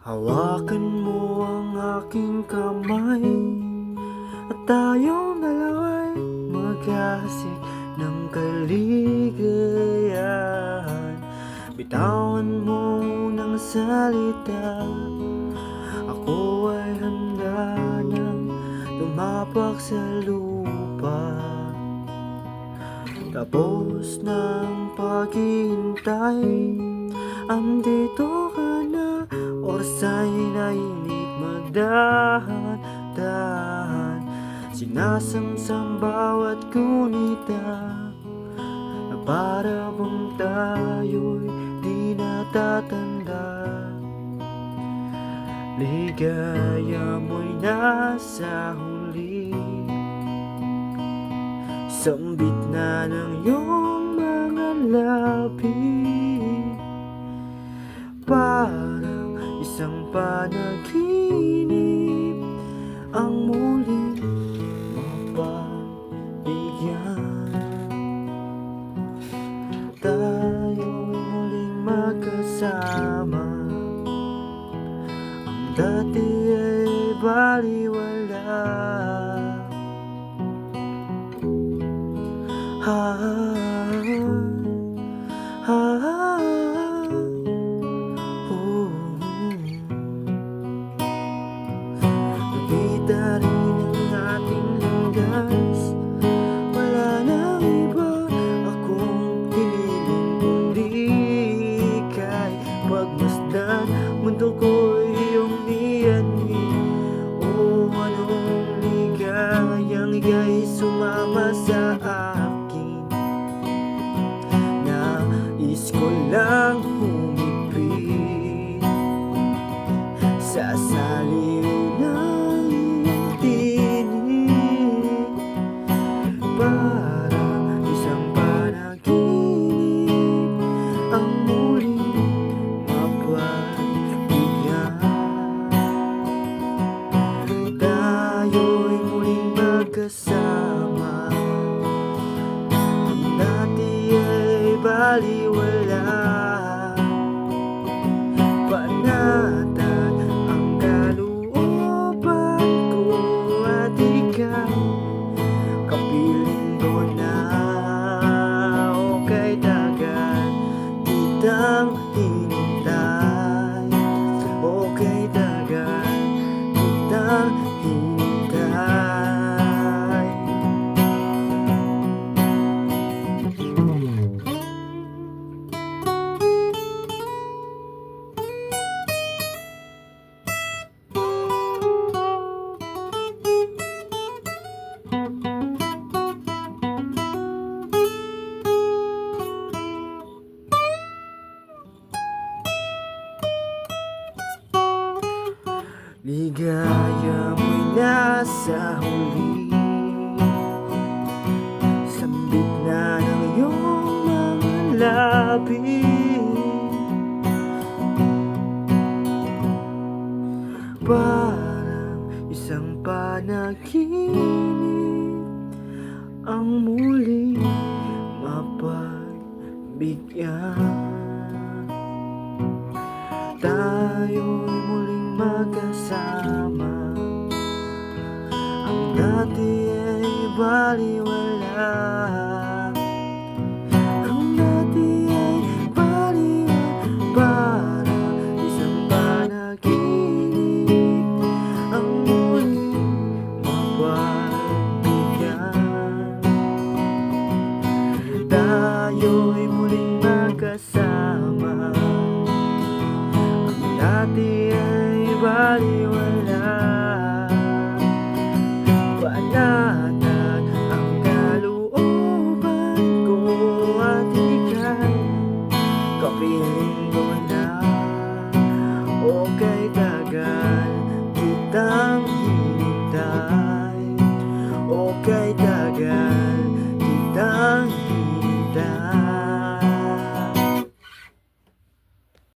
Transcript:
Hawakan mo ang aking kamay At tayong dalawa'y maghahasik ng kaligayahan. Bitawan mo ng salita. Ako ay handa ng tumapak sa lupa. Tapos ng paghihintay Andito Oras ay nainip magdahan-dahan. Sinasamsam bawat gunita Na para bang tayo'y di natatanda. Ligaya mo'y nasa huli. Sambit na ng iyong mga labi. Parang isang panaginip Ang muling mapabigyan. Tayo'y muling magkasama Ang dati ay baliwala ay baliwala Ligaya mo'y nasa huli. Sambit na ng iyong mga labi Parang isang panaginip Ang muling mapagbigyan. Tayo'y baliwala Ang dati ay baliwala Para isang panaginip. Ang muling mapagbigyan Tayo'y muling magkasama